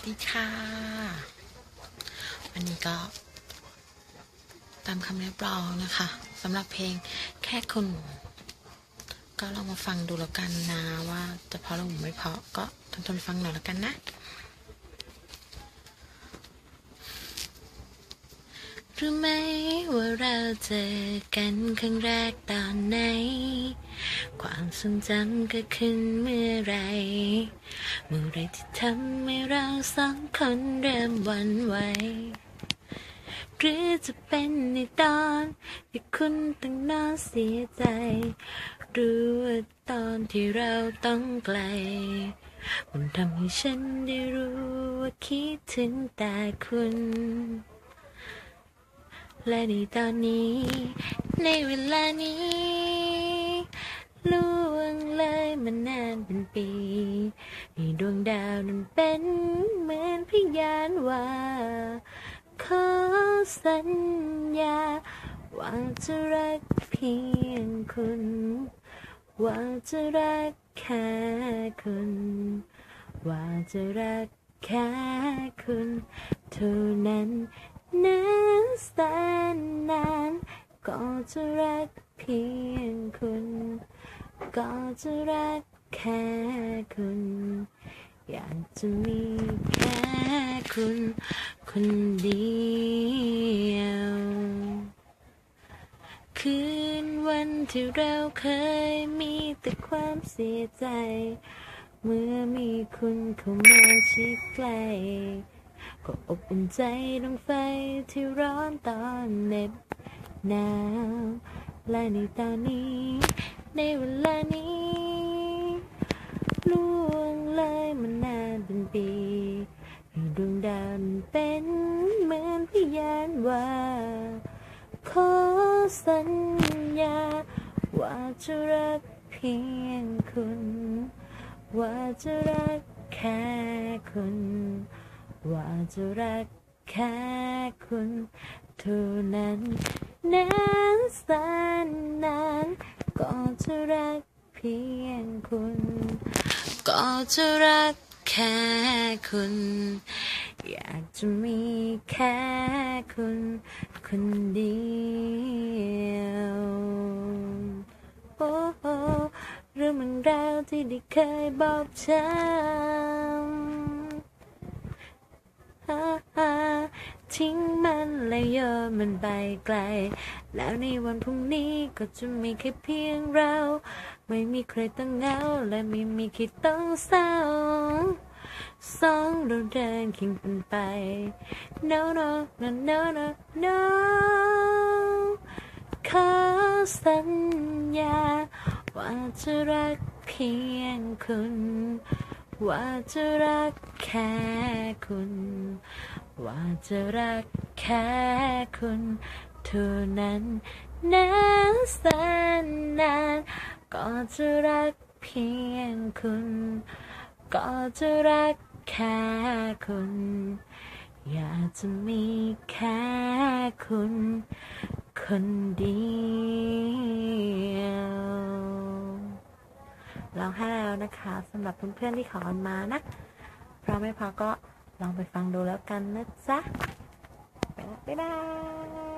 สดีค่ะ วันนี้ก็ตามคำเรียบร้องนะคะสำหรับเพลงแค่คุณ ก็ลองมาฟังดูแล้วกันนะว่าจะเพราะหรือไม่เพราะก็ทนทนฟังหน่อยแล้วกันนะ รู้ไหมว่าเราเจอกันครั้งแรกตอนไหน ความทรงจำเกิดขึ้นเมื่อไร เมื่อไรที่ทำให้เราสองคนเริ่มหวันไหวหรือจะเป็นในตอนที่คุณต้องนอนเสียใจหรือว่าตอนที่เราต้องไกล มันทำให้ฉันได้รู้ว่าคิดถึงแต่คุณ และในตอนนี้ ในเวลานี้ล่วงเลยมานานเป็นปีให้ดวงดาวนั้นเป็นเหมือนพยานว่าขอสัญญาว่าจะรักเพียงคุณว่าจะรักแค่คุณว่าจะรักแค่คุณเท่านั้นนานแสาน ก็จะรักเพียงคุณ ก็จะรักแค่คุณ อยากจะมีแค่คุณ คนเดียว คืนวันที่เราเคยมีแต่ความเสียใจ เมื่อมีคุณเข้ามาชิดใกล้ก็อบอุ่นใจดังไฟที่ร้อนตอนเหน็บ หนาวและในตอนนี้ ในเวลานี้ล่วงเลยมันานเป็นปีดวงดาวเป็นเหมือนพยานว่า ขอสัญญา ว่าจะรักเพียงคุณ ว่าจะรักแค่คุณ ว่าจะรักแค่คุณเท่านั้น นานแสนนานก็จะรักเพียงคุณ ก็จะรักแค่คุณ อยากจะมีแค่คุณคนเดียวโอ้โหเรื่องมันราวที่ได้เคยบอกฉันฮ่าฮ่า ทิ้งมันและโยนมันไปไกล แล้วในวันพรุ่งนี้ก็จะมีแค่เพียงเรา ไม่มีใครต้องเหงาและไม่มีใครต้องเศร้าสองเราเดินเคียงกันไป no no no no no no ขอสัญญา ว่าจะรักเพียงคุณ ว่าจะรักแค่คุณ ว่าจะรักแค่คุณเท่านั้นนานแสนนานก็จะรักเพียงคุณ ก็จะรักแค่คุณ อยากจะมีแค่คุณ คนเดียวร้องไห้แล้วนะคะสำหรับเพื่อนๆที่ขอนมานะเพราะไม่พอก็ ลองไปฟังดูแล้วกันนะจ๊ะ ไปละบ๊ายบาย